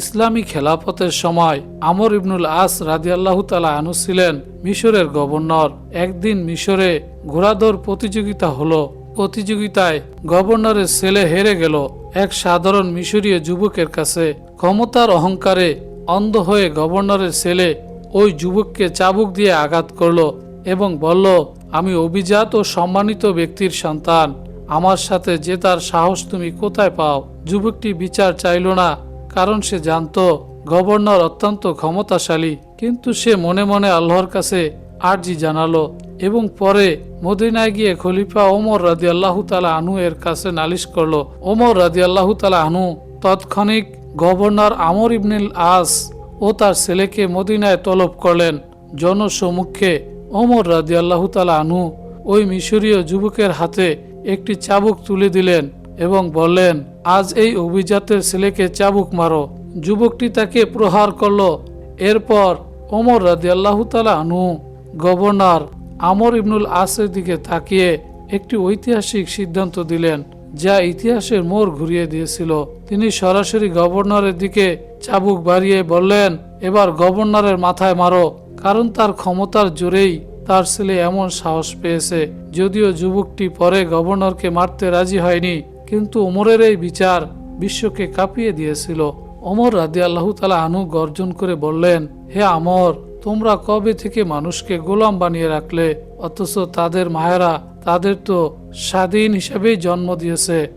ইসলামী খেলাফতের সময় আমর ইবনুল আস রাদিয়াল্লাহু তালা আনু ছিলেন মিশরের গভর্নর। একদিন মিশরে ঘোড়াদৌড় প্রতিযোগিতা হলো। প্রতিযোগিতায় গভর্নরের ছেলে হেরে গেল। এক সাধারণ মিশরীয় যুবকের কাছে ক্ষমতার অহংকারে অন্ধ হয়ে গভর্নরের ছেলে ওই যুবককে চাবুক দিয়ে আঘাত করল এবং বলল, আমি অভিজাত ও সম্মানিত ব্যক্তির সন্তান। আমার সাথে জেতার সাহস তুমি কোথায় পাও? যুবকটি বিচার চাইল না। কারণ সে জানতো গভর্নর অত্যন্ত ক্ষমতাশালী, কিন্তু সে মনে মনে আল্লাহর কাছে আর্জি জানালো এবং পরে মদিনায় গিয়ে খলিফা ওমর রাজি আল্লাহ তালা আনু এর কাছে নালিশ করল। ওমর রাজি আল্লাহ তালা আনু তৎক্ষণিক গভর্নর আমর ইবনুল আস ও তার ছেলেকে মদিনায় তলব করলেন। জনসমুখে ওমর রাজি আল্লাহ তালা আনু ওই মিশরীয় যুবকের হাতে একটি চাবুক তুলে দিলেন। এবং বললেন, আজ এই অভিজাতের ছেলেকে চাবুক মারো। যুবকটি তাকে প্রহার করল। এরপর ওমর রাজি আল্লাহ আনু গভর্নর আমর ইবনুল আসের দিকে তাকিয়ে একটি ঐতিহাসিক সিদ্ধান্ত দিলেন, যা ইতিহাসের মোড় ঘুরিয়ে দিয়েছিল। তিনি সরাসরি গভর্নরের দিকে চাবুক বাড়িয়ে বললেন, এবার গভর্নরের মাথায় মারো, কারণ তার ক্ষমতার জোরেই তার ছেলে এমন সাহস পেয়েছে। যদিও যুবকটি পরে গভর্নরকে মারতে রাজি হয়নি কিন্তু ওমরের এই বিচার বিশ্বকে কাঁপিয়ে দিয়েছিল। অমর রাদি আল্লাহ তালা আনু গর্জন করে বললেন, হে আমর, তোমরা কবে থেকে মানুষকে গোলাম বানিয়ে রাখলে? অথচ তাদের মায়েরা তাদের তো স্বাধীন হিসাবেই জন্ম দিয়েছে।